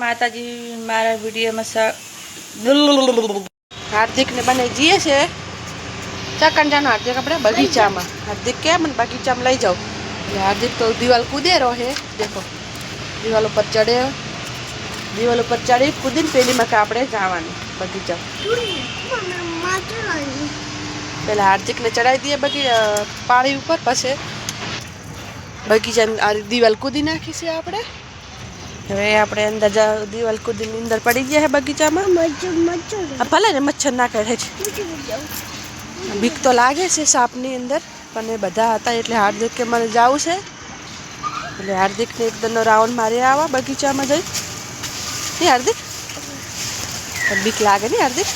માતાજી મારા વિડીયોમાં હાર્દિકને બને જઈએ છે. ચકંજાનો હાર્દિક આપણે બગીચામાં. હાર્દિક કેમ ને બગીચામાં લઈ જાઓ. એટલે હાર્દિક તો દિવાલ કૂદે રહે દેખો. દિવાલ ઉપર ચડે. દિવાલ ઉપર ચડી, કૂદીને પેલીમાં કે આપણે જવાનું બગીચા પેલા હાર્દિકને ચડાવી દઈએ બગી પાણી ઉપર, પછી બગીચાની આ દિવાલ કૂદી નાખી છે આપણે. હવે આપણે અંદર જા- દિવાલ કૂદીની અંદર પડી ગયા છે બગીચામાં આ ભલે ને મચ્છર ના કરે છે બીક તો લાગે છે સાપની અંદર પણ એ બધા હતા એટલે હાર્દિક કે મને જવું છે એટલે હાર્દિકને એકદમનો રાઉન્ડ મારી આવા બગીચામાં જઈ નહીં હાર્દિક પણ બીક લાગે ને હાર્દિક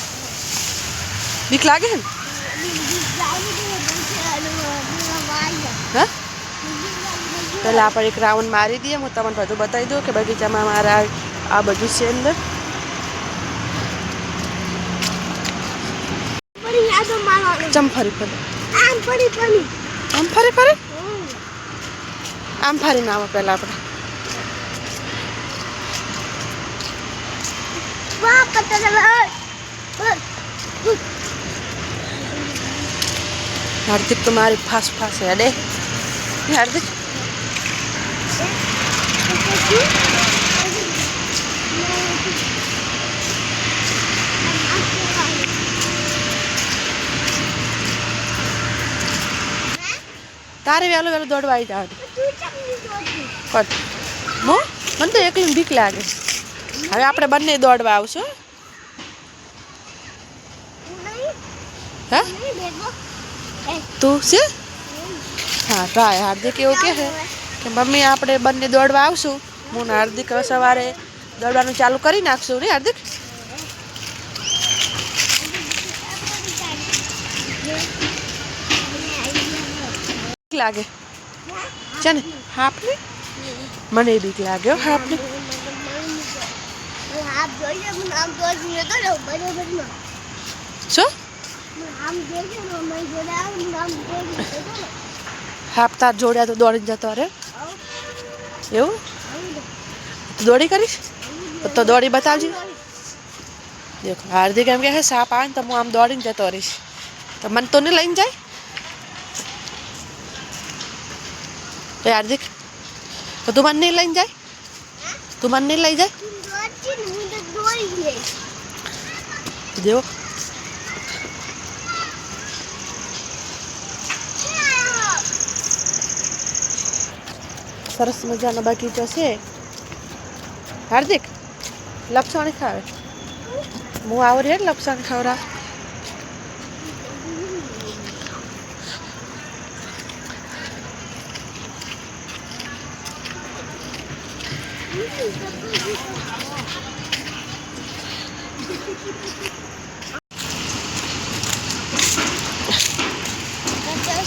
બીક લાગે છે ને હા પહેલાં આપણે એક રાઉન્ડ મારી દઈએ. હું તમને બધું બતાવી દઉં કે બગીચામાં મારા આ બધું છે અંદર. ચમ ફરી ફરી? આમ ફરી ફરી. આમ ફરીને આવો પહેલાં આપણે. હાર્દિક તો મારી ફાસ ફાસ હેડે. હાર્દિક? તારે વહેલું વહેલું દોડવા આવી જવાનું પણ હું મને તો એકલી બીક લાગે હવે આપણે બંને દોડવા આવશું હા તું છે હા ટ્રાય હાર્દિક એવું કહે છે કે મમ્મી આપણે બંને દોડવા આવશું હું ને હાર્દિક હવે સવારે દોડવાનું ચાલુ કરી નાખશું ને હાર્દિક બીક લાગે છે ને હાપની મને બીક લાગે હો હાપની શું હાપ તાર જોડ્યા તો દોડીને જતો રે એવું તું દોડી કરીશ તો દોડી બતાવજે દેખો હાર્દિક એમ કહે છે સાપ આવે ને તો હું આમ દોડીને જતો રહીશ તો મને તો નહીં લઈને જાય એ હાર્દિક તો તું મને નહીં લઈને જાય તું મને નહીં લઈ જાય દેવો સરસ મજાનો બગીચો છે હાર્દિક લપસણી ખાવે. હું આવરી હે લપસણી ખવડા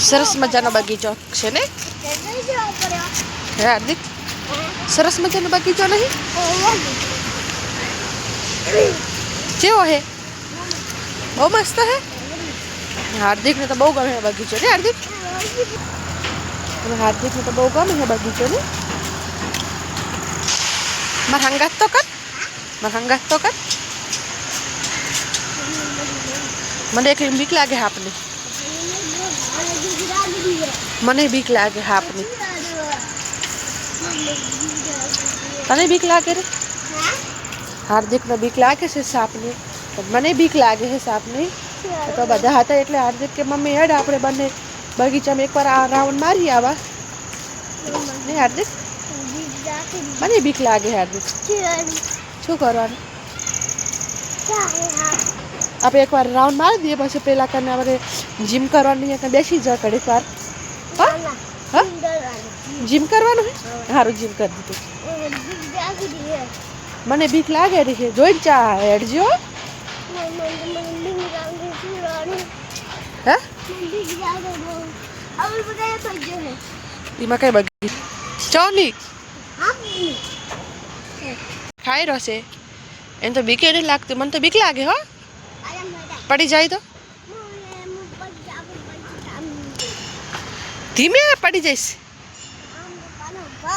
સરસ મજાનો બગીચો છે ને? હાર્દિક? સરસ મજાનો બગીચો નહીં? કેવો હે? બહુ મસ્ત હે? હાર્દિકને તો બહુ ગમે બગીચો ને, હાર્દિક? હાર્દિકને તો બહુ ગમે બગીચો ને. મારા હંગાત તો કર. મારા હંગાત તો કર. મને એક બીક લાગે હાપની મને બીક લાગે હાપની તને બીક લાગે રે હાર્દિકને બીક લાગે છે સાપની પણ મને બીક લાગે છે સાપની તો બધા હતા એટલે હાર્દિક કે મમ્મી હેડ આપણે બંને બગીચામાં એકવાર આ રાઉન્ડ મારી આવા નહીં હાર્દિક મને બીક લાગે હાર્દિક શું કરવાનું આપણે એકવાર રાઉન્ડ મારી દઈએ પછી પેલા કને આપણે જીમ કરવાની અહીંયા બેસી જા ઘડીક વાર હા હા જીમ કરવાનું હે? સારું જીમ કરી દીધું. મને બીક લાગે છે જોઈ ચા હેડજો. હે? એમાં કઈ બગી ચોની ખાઈ રહ્યો છે. એને તો બીકે નહીં લાગતું. મને તો બીક લાગે, હો. પડી જાય તો. ધીમે પડી જઈશ.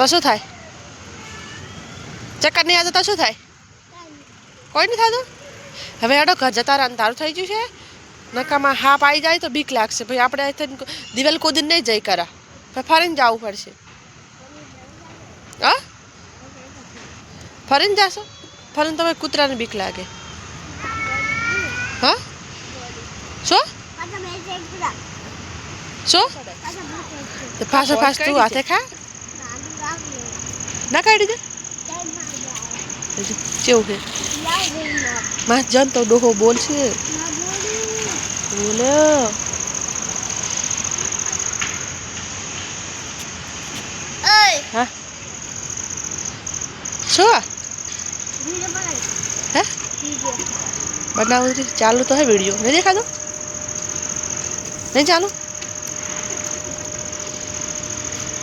તો શું થાય? ચક્કર નહીં આવતો તો શું થાય? કોઈ નહીં થતું? હવે હેડો ઘર જતા રહે તારું થઈ ગયું છે. નકામાં હાપ આવી જાય તો બીક લાગશે. ભાઈ આપણે અહીંથી દિવાલ કૂદીને નહીં જઈ કરા. પછી ફરીને જવું પડશે. હા? ફરીને જાશો? ફરીને તમે કૂતરાને બીક લાગે. હા? શું? શું? ફાસો ફાસ તું હાથે ખા. ના કાઢી દે? કેવું છે? માં જન તો ડોહો બોલશે બોલે. હા? શું? હે? બનાવું છે. ચાલુ તો હે વીડિયો. નહીં દેખાતો? નહીં ચાલુ?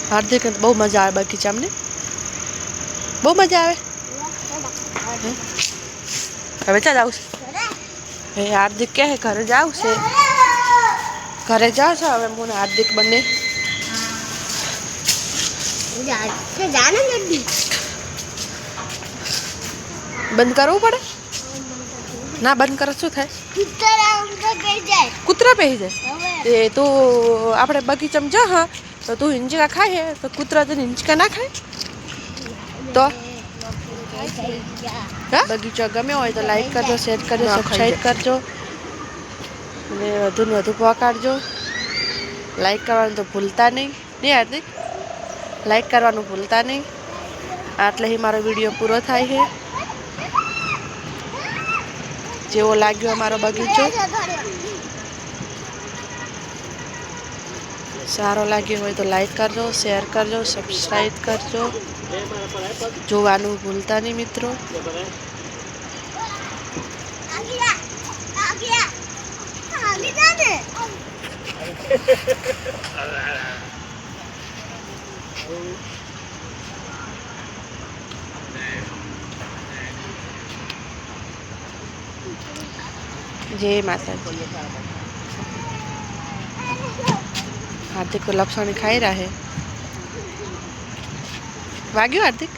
હાર્દિક બહુ મજા આવે બગીચામાં ને બહુ મજા આવે? હવે ચાલ આવું હે હાર્દિક કહે ઘરે જાવ છે ઘરે જાવ છો હવે હું હાર્દિક બંને. બંધ કરવું પડે? ના, બંધ કરે, શું થાય? કૂતરા પહેરી જાય. એ તું આપણે બગીચામાં જા, હા. તો તું હિંચકા ખાય તો કૂતરા તને હિંચકા ના ખાય? તો? બગીચો ગમ્યો હોય તો લાઈક કરજો શેર કરજો સબસ્ક્રાઈબ કરજો. અને વધુ ને વધુ પહોંચાડજો લાઈક કરવાનું તો ભૂલતા નહીં. નહીં હાર્દિક? લાઈક કરવાનું ભૂલતા નહીં. આટલે હી મારો વીડિયો પૂરો થાય છે જેવો લાગ્યો અમારો બગીચો. સારો લાગ્યો હોય તો લાઈક કરજો શેર કરજો સબસ્ક્રાઈબ કરજો જોવાનું ભૂલતા નહીં મિત્રો જય માતાજી હાર્દિક ગુલાબ ખાઈ રહ્યા હે વાગ્યું હાર્દિક